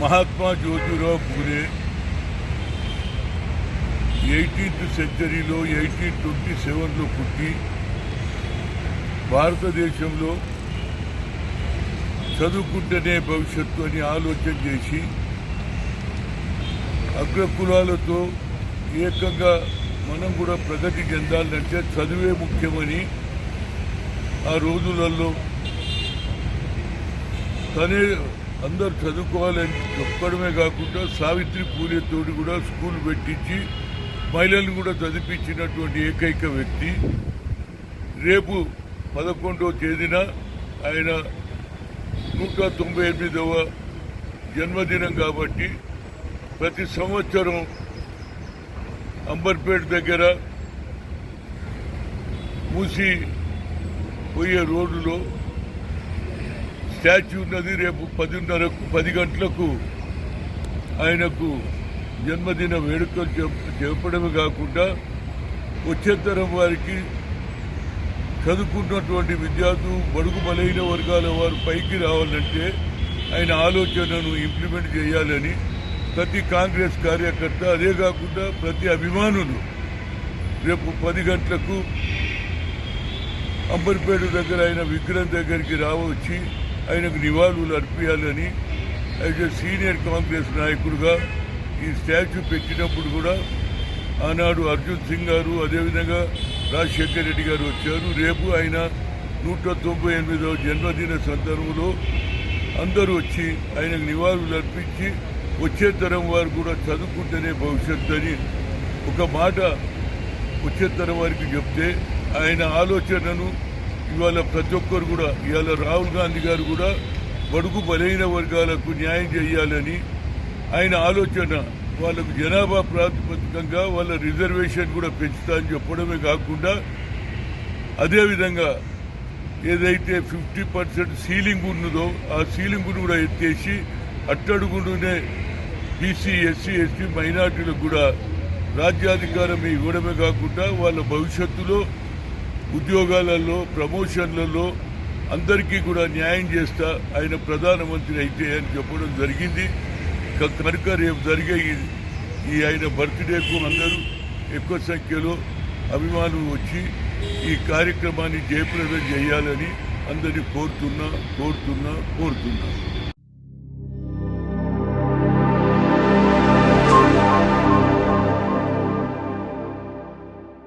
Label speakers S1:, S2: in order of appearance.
S1: Mahatma Jyotirao Phule eighteenth సెంచరీలో eighteen twenty సెవెన్లో పుట్టి భారతదేశంలో చదువుకుంటేనే భవిష్యత్తు అని ఆలోచన చేసి అగ్రకులాలతో ఏకంగా మనం కూడా ప్రగతి చెందాలంటే చదువే ముఖ్యమని ఆ రోజులలో తనే అందరు చదువుకోవాలని చెప్పడమే కాకుండా సావిత్రి పూలేతోటి కూడా స్కూల్ పెట్టించి మహిళలను కూడా చదివించినటువంటి ఏకైక వ్యక్తి. రేపు పదకొండవ తేదీన ఆయన నూట తొంభై ఎనిమిదవ జన్మదినం కాబట్టి ప్రతి సంవత్సరం అంబర్పేట దగ్గర మూసి పోయే రోడ్డులో స్టాచ్యూ ఉన్నది రేపు పదిన్నరకు పది గంటలకు. ఆయనకు జన్మదిన వేడుకలు చెప్పడమే కాకుండా వచ్చే తరం వారికి చదువుకున్నటువంటి విద్యార్థులు బడుగు బలైన వర్గాల వారు పైకి రావాలంటే ఆయన ఆలోచనను ఇంప్లిమెంట్ చేయాలని ప్రతి కాంగ్రెస్ కార్యకర్త అదే కాకుండా ప్రతి అభిమానులు రేపు పది గంటలకు అంబర్పేట దగ్గర ఆయన విగ్రహం దగ్గరికి రావచ్చి ఆయనకు నివాళులు అర్పించాలని యాజ్ ఎ సీనియర్ కాంగ్రెస్ నాయకుడుగా ఈ స్టాచ్యూ పెట్టినప్పుడు కూడా ఆనాడు అర్జున్ సింగ్ గారు అదేవిధంగా రాజశేఖర్ రెడ్డి గారు వచ్చారు. రేపు ఆయన నూట తొంభై ఎనిమిదవ జన్మదిన సందర్భంలో అందరూ వచ్చి ఆయనకు నివాళులు అర్పించి వచ్చే తరం వారు కూడా చదువుకుంటేనే భవిష్యత్తు అని ఒక మాట వచ్చే తరం వారికి చెప్తే ఆయన ఆలోచనను ఇవాళ ప్రతి ఒక్కరు కూడా ఇవాళ రాహుల్ గాంధీ గారు కూడా బడుగు బలైన వర్గాలకు న్యాయం చేయాలని ఆయన ఆలోచన వాళ్ళకు జనాభా ప్రాతిపదికంగా వాళ్ళ రిజర్వేషన్ కూడా పెంచుతా అని చెప్పడమే కాకుండా అదేవిధంగా ఏదైతే ఫిఫ్టీ పర్సెంట్ సీలింగ్ ఉన్నదో ఆ సీలింగ్ను కూడా ఎత్తేసి అట్టడుగుండునే బీసీ ఎస్సీ ఎస్టీ మైనార్టీలకు కూడా రాజ్యాధికారం ఇవ్వడమే కాకుండా వాళ్ళ భవిష్యత్తులో ఉద్యోగాలలో ప్రమోషన్లలో అందరికీ కూడా న్యాయం చేస్తా ఆయన ప్రధానమంత్రి అయితే అని చెప్పడం జరిగింది. కనుక రేపు జరిగే ఈ ఆయన బర్త్డేకు అందరూ ఎక్కువ సంఖ్యలో అభిమానులు వచ్చి ఈ కార్యక్రమాన్ని జయప్రదం చేయాలని అందరినీ కోరుతున్నా కోరుతున్నా కోరుతున్నా.